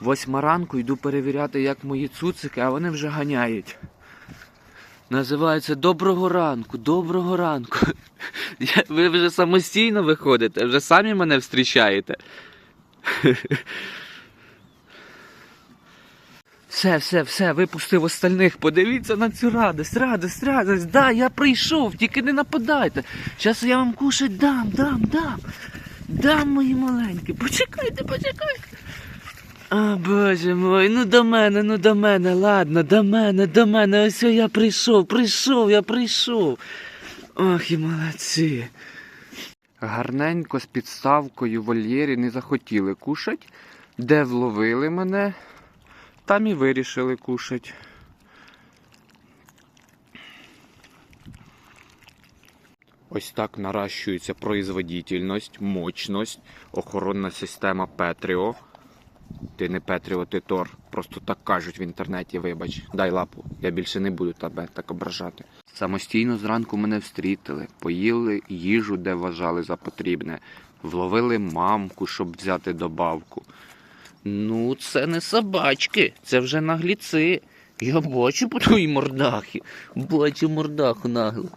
Восьма ранку йду перевіряти, як мої цуцики, а вони вже ганяють. Називається Доброго ранку, доброго ранку. Ви вже самостійно виходите, вже самі мене зустрічаєте. Все, все, все, випустив остальних. Подивіться на цю радость, радость, радость. Да, я прийшов, тільки не нападайте. Зараз я вам кушать дам, дам, дам. Дам, мої маленькі. Почекайте, почекайте. А, боже мой, ну до мене, ну до мене, ладно, до мене, до мене. Ось я прийшов, прийшов, я прийшов. Ох, і молодці. Гарненько з підставкою вольєрі не захотіли кушать. Де вловили мене, там і вирішили кушать. Ось так наращується производительність, мощність, охоронна система Петріо. Ти не Петріо, ти Тор. Просто так кажуть в інтернеті, вибач. Дай лапу. Я більше не буду тебе так ображати. Самостійно зранку мене встрітили, поїли їжу, де вважали за потрібне, вловили мамку, щоб взяти добавку. Ну, це не собачки, це вже нагліци. Я бачу по твоїй мордахі. Бачу мордаху наглу.